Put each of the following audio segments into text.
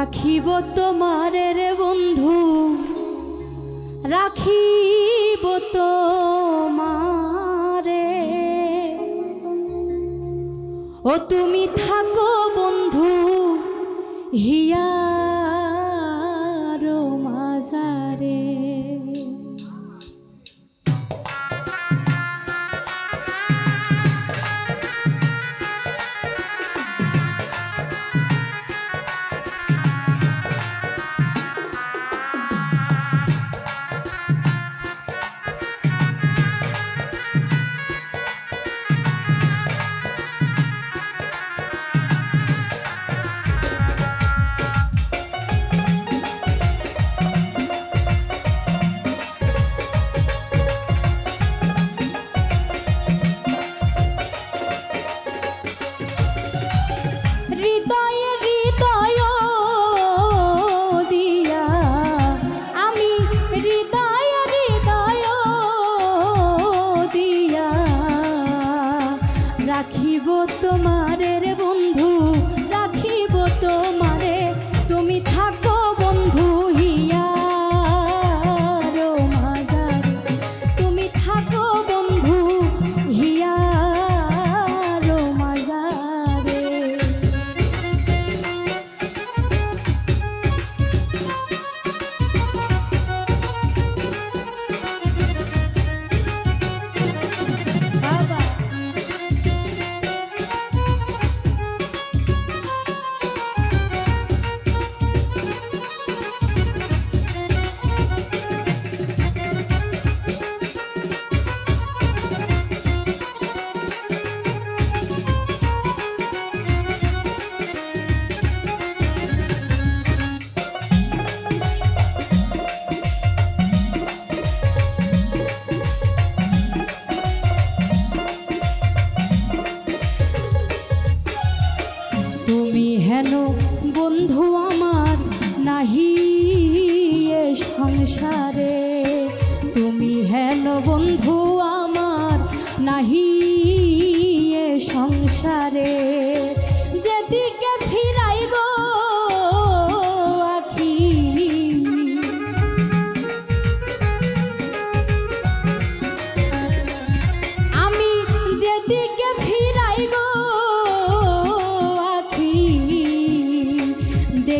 রাখিব তোমার রে বন্ধু রাখিব তোমারে। ও তুমি থাকো বন্ধু হিয়া বন্ধু আমার নাহি এ সংসারে। তুমি হেন বন্ধু আমার নাহি এ সংসারে।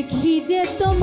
দেখি যে তোমার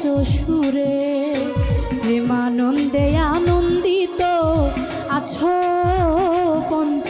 শ্বশুরে প্রেমানন্দে আনন্দিত আছো পঞ্চ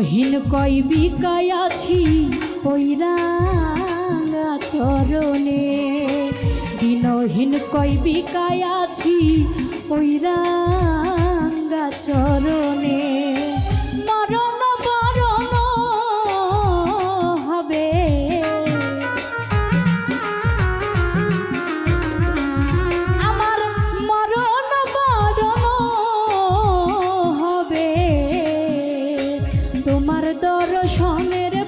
মহিন কই বিকায় আছি পৈরাঙ্গা চরণে। দিনহীন কই বিকায় আছি পৈরাঙ্গা চরণে। committed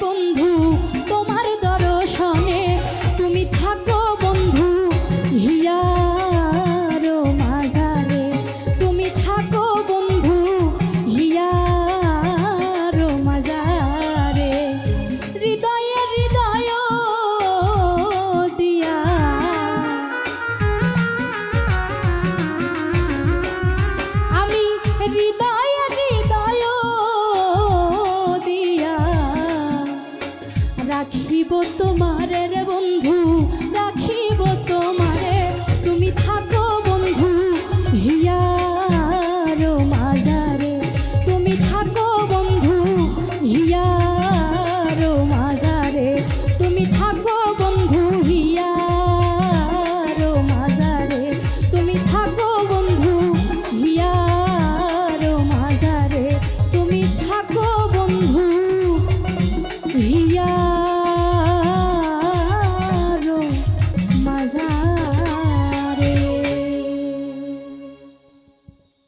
জীব তোমার